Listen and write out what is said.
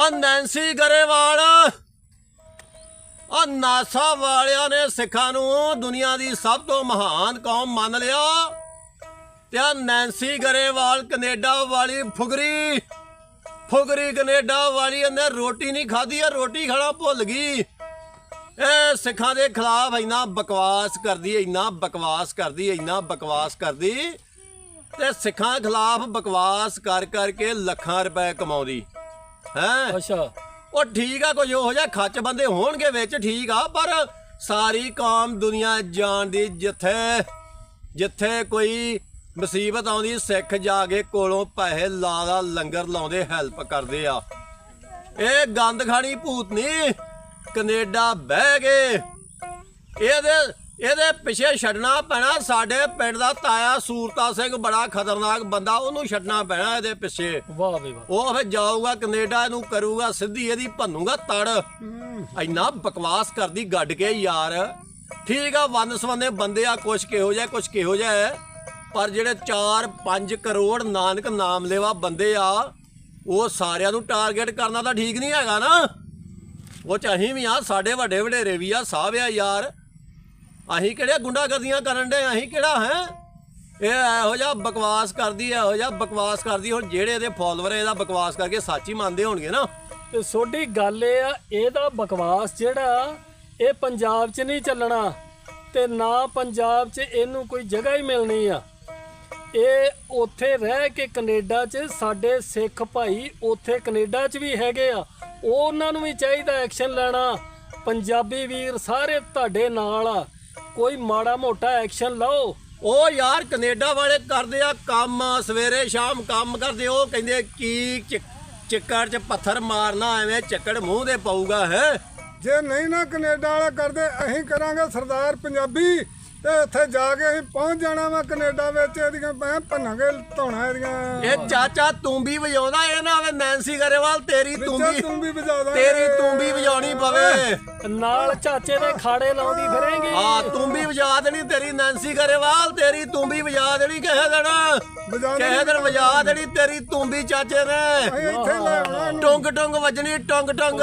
ਆ ਨੈਂਸੀ ਗਰੇਵਾਲ। ਆ ਨਾਸਾ ਵਾਲਿਆਂ ਨੇ ਸਿੱਖਾਂ ਨੂੰ ਦੁਨੀਆ ਦੀ ਸਭ ਤੋਂ ਮਹਾਨ ਕੌਮ ਮੰਨ ਲਿਆ। ਤੇ ਆ ਨੈਂਸੀ ਗਰੇਵਾਲ ਕੈਨੇਡਾ ਵਾਲੀ ਫੁਗਰੀ। ਫੁਗਰੀ ਕੈਨੇਡਾ ਵਾਲੀ ਇਹਨੇ ਰੋਟੀ ਨਹੀਂ ਖਾਧੀ ਆ ਰੋਟੀ ਖਾਣਾ ਭੁੱਲ ਗਈ। ਇਹ ਸਿੱਖਾਂ ਦੇ ਖਿਲਾਫ ਇੰਨਾ ਬਕਵਾਸ ਕਰਦੀ, ਇੰਨਾ ਬਕਵਾਸ ਕਰਦੀ, ਇੰਨਾ ਬਕਵਾਸ ਕਰਦੀ। ਤੇ ਸਿੱਖਾਂ ਖਿਲਾਫ ਬਕਵਾਸ ਕਰ ਕਰਕੇ ਲੱਖਾਂ ਰੁਪਏ ਕਮਾਉਂਦੀ। ਹੈ? ਅੱਛਾ। ਉਹ ਠੀਕ ਆ ਕੋਈ ਉਹੋ ਜਿਹਾ ਖੱਚ ਬੰਦੇ ਹੋਣਗੇ ਵਿੱਚ ਠੀਕ ਆ ਪਰ ਸਾਰੀ ਕੌਮ ਦੁਨੀਆ ਜਾਣਦੀ ਜਿੱਥੇ ਜਿੱਥੇ ਕੋਈ ਮੁਸੀਬਤ ਆਉਂਦੀ ਸਿੱਖ ਜਾ ਕੇ ਕੋਲੋਂ ਪੈਸੇ ਲਾ ਲਾ ਲੰਗਰ ਲਾਉਂਦੇ ਹੈਲਪ ਕਰਦੇ ਆ। ਇਹ ਗੰਦ ਖਾਣੀ ਭੂਤ ਨਹੀਂ ਕੈਨੇਡਾ ਬਹਿ ਗਏ। ਇਹਦੇ ਇਹਦੇ ਪਿੱਛੇ ਛੱਡਣਾ ਪੈਣਾ ਸਾਡੇ ਪਿੰਡ ਦਾ ਤਾਇਆ ਸੂਰਤਾ ਸਿੰਘ ਬੜਾ ਖਤਰਨਾਕ ਬੰਦਾ ਉਹਨੂੰ ਛੱਡਣਾ ਪੈਣਾ ਇਹਦੇ ਪਿੱਛੇ। ਵਾਹ ਬਈ ਵਾਹ। ਉਹ ਫਿਰ ਜਾਊਗਾ ਕੈਨੇਡਾ ਇਹਨੂੰ ਕਰੂਗਾ ਸਿੱਧੀ ਇਹਦੀ ਭੰਨੂਗਾ ਤੜ। ਇੰਨਾ ਬਕਵਾਸ ਕਰਦੀ ਗੱਡ ਕੇ ਯਾਰ। ਠੀਕ ਆ ਵੰਨ ਸਵੰਨੇ ਬੰਦੇ ਆ ਕੁਛ ਕਿਹੋ ਜਿਹਾ ਕੁਛ ਕਿਹੋ ਜਿਹਾ ਪਰ ਜਿਹੜੇ 4-5 ਕਰੋੜ ਨਾਨਕ ਨਾਮ ਲੈਵਾ ਬੰਦੇ ਆ ਉਹ ਸਾਰਿਆਂ ਨੂੰ ਟਾਰਗੇਟ ਕਰਨਾ ਤਾਂ ਠੀਕ ਨਹੀਂ ਹੈਗਾ ਨਾ। ਉਹ ਚ ਅਸੀਂ ਵੀ ਆ ਸਾਡੇ ਵੱਡੇ ਵਡੇਰੇ ਵੀ ਆ ਸਾਹਿਬ ਆ ਯਾਰ। ਅਸੀਂ ਕਿਹੜੇ ਗੁੰਡਾਗਰਦੀਆਂ ਕਰਨ ਦੇ ਅਸੀਂ ਕਿਹੜਾ, ਹੈ? ਇਹ ਇਹੋ ਜਿਹਾ ਬਕਵਾਸ ਕਰਦੀ ਹੈ ਇਹੋ ਜਿਹਾ ਬਕਵਾਸ ਕਰਦੀ ਹੁਣ ਜਿਹੜੇ ਇਹਦੇ ਫਾਲੋਅਰ ਇਹਦਾ ਬਕਵਾਸ ਕਰਕੇ ਸੱਚ ਹੀ ਮੰਨਦੇ ਹੋਣਗੇ ਨਾ। ਤੇ ਸੋਡੀ ਗੱਲ ਇਹ ਆ, ਇਹਦਾ ਬਕਵਾਸ ਜਿਹੜਾ, ਇਹ ਪੰਜਾਬ 'ਚ ਨਹੀਂ ਚੱਲਣਾ ਤੇ ਨਾ ਪੰਜਾਬ 'ਚ ਇਹਨੂੰ ਕੋਈ ਜਗ੍ਹਾ ਹੀ ਮਿਲਣੀ ਆ। ਇਹ ਉੱਥੇ ਰਹਿ ਕੇ ਕੈਨੇਡਾ 'ਚ ਸਾਡੇ ਸਿੱਖ ਭਾਈ ਉੱਥੇ ਕੈਨੇਡਾ 'ਚ ਵੀ ਹੈਗੇ ਆ। ਉਹਨਾਂ ਨੂੰ ਵੀ ਚਾਹੀਦਾ ਐਕਸ਼ਨ ਲੈਣਾ। ਪੰਜਾਬੀ ਵੀਰ ਸਾਰੇ ਤੁਹਾਡੇ ਨਾਲ ਆ। ਕੋਈ ਮਾੜਾ ਮੋਟਾ ਐਕਸ਼ਨ ਲਓ। ਉਹ ਯਾਰ ਕੈਨੇਡਾ ਵਾਲੇ ਕਰਦੇ ਆ ਕੰਮ, ਸਵੇਰੇ ਸ਼ਾਮ ਕੰਮ ਕਰਦੇ, ਉਹ ਕਹਿੰਦੇ ਕੀ ਚਿ- ਚਿੱਕੜ 'ਚ ਪੱਥਰ ਮਾਰਨਾ, ਐਵੇਂ ਚੱਕੜ ਮੂੰਹ ਦੇ ਪਊਗਾ, ਹੈ? ਜੇ ਨਹੀਂ ਨਾ ਕੈਨੇਡਾ ਵਾਲਾ ਕਰਦੇ, ਅਸੀਂ ਕਰਾਂਗੇ ਸਰਦਾਰ ਪੰਜਾਬੀ। ਤੇ ਉੱਥੇ ਜਾ ਕੇ ਅਸੀਂ ਪਹੁੰਚ ਜਾਣਾ ਵਾ ਕੈਨੇਡਾ ਵਿੱਚ ਇਹਦੀਆਂ ਮੈਂ ਭੰਨਾਂਗੇ ਧੌਣਾ ਇਹਦੀਆਂ। ਇਹ ਚਾਚਾ ਤੂੰਬੀ ਵਜਾਉਂਦਾ ਇਹ ਨਾ ਹੋਵੇ ਨੈਂਸੀ ਗਰੇਵਾਲ ਤੇਰੀ ਵਿੱਚੋਂ ਤੂੰਬੀ ਤੂੰ ਵੀ ਵਜਾ ਦਾਂਗੇ ਤੇਰੀ ਤੂੰਬੀ ਵਜਾਉਣੀ ਪਵੇ। ਨਾਲ ਚਾਚੇ ਦੇ ਖਾੜੇ ਲਾਉਂਦੀ ਫਿਰੇਂਗੀ। ਆ ਤੂੰਬੀ ਵਜਾ ਦੇਣੀ ਤੇਰੀ ਨੈਂਸੀ ਗਰੇਵਾਲ ਤੇਰੀ ਤੂੰਬੀ ਵਜਾ ਦੇਣੀ ਕਿਸੇ ਦਿਨ। ਕਿਸੇ ਦਿਨ ਵਜਾ ਦੇਣੀ ਤੇਰੀ ਤੂੰਬੀ ਚਾਚੇ ਨੇ। ਇੱਥੇ। ਟੁੰਗ ਟੁੰਗ ਵੱਜਣੀ ਟੁੰਗ ਟੁੰਗ